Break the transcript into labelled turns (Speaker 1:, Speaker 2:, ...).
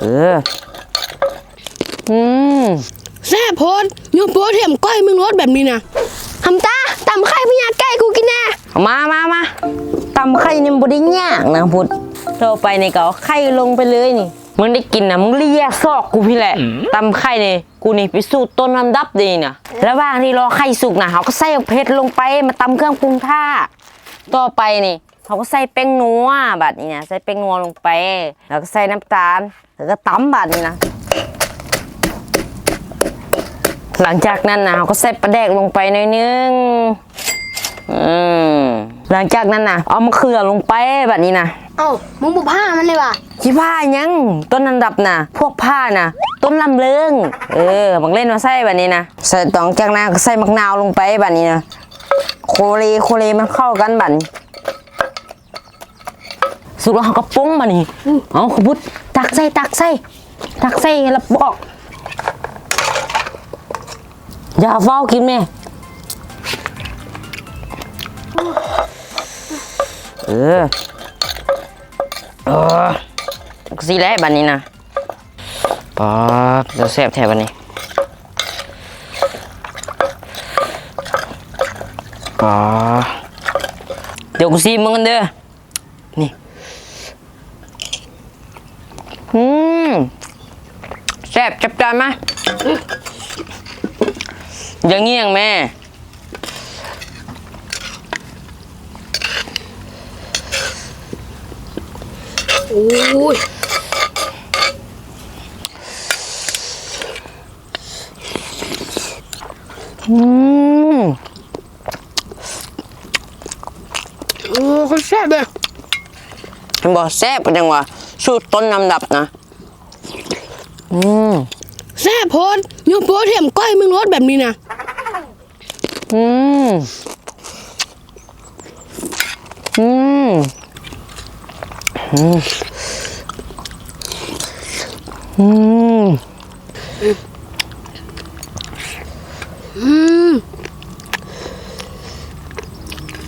Speaker 1: เออ อืม
Speaker 2: แซ่บโพดยกโพดเห็มก้อยมึงรสแบบนี้นะทำตาตำไข่พญาไก่กูกินแน่
Speaker 1: เอามามามาตำไข่นี่มันบ่ได้ยากนะพุทธโทรไปนี่ก็เอาไข่ลงไปเลยนี่ มึงได้กินนะมึงเลียซอกกูพี่แหละตำไข่นี่กูนี่ไปสูตรต้นลำดับดีนะระหว่างที่รอไข่สุกนะเขาก็ใส่เพชรลงไปมาตำเครื่องปรุงท่าต่อไปนี่ เขาก็ใส่แป้งนัวแบบนี้นะใส่แป้งนัวลงไป แล้วก็ใส่น้ำตาล แล้วก็ตำแบบนี้นะ หลังจากนั้นนะเขาก็ใส่ปลาแดกลงไปหน่อยนึงอืมหลังจากนั้นนะเอามะเขือลงไปแบบนี้นะ
Speaker 2: เอ้ามึงบุผ้ามันเลยว่ะ
Speaker 1: ที่ผ้ายังต้นอันดับนะพวกผ้านะต้นลำเลิงเออบังเล่นมาใส่แบบนี้นะใส่ตองจากนั้นก็ใส่มะนาวลงไปแบบนี้นะโคเลโคเลมันเข้ากันแบบนี้ สุดแล้วเขาก็ปรุงมานี่เอาขบุดตักใส่ตักใส่ตักใส่แล้วบอกอย่าเฝ้ากินแม่เออเออสีแหล้วบันนี้นะป๊าบเดี๋ยวแซ่บแถวบันนี้ป๊าบเดี๋ยวกูซีมึงกันเด้อนี่ อืมแซ่บจับจานมอย่างงี้ยงแม่
Speaker 2: โอ้ย
Speaker 1: อืม
Speaker 2: โอ้คนแซ่บเลย
Speaker 1: เห็นบอกแซ่บเป็นยังวะ สูตรต้นลำดับนะ อืม
Speaker 2: แซ่บโพดยกโพดเห็มก้อยมึงรสแบบนี้นะ
Speaker 1: อืมอืมอืมอืม
Speaker 2: อื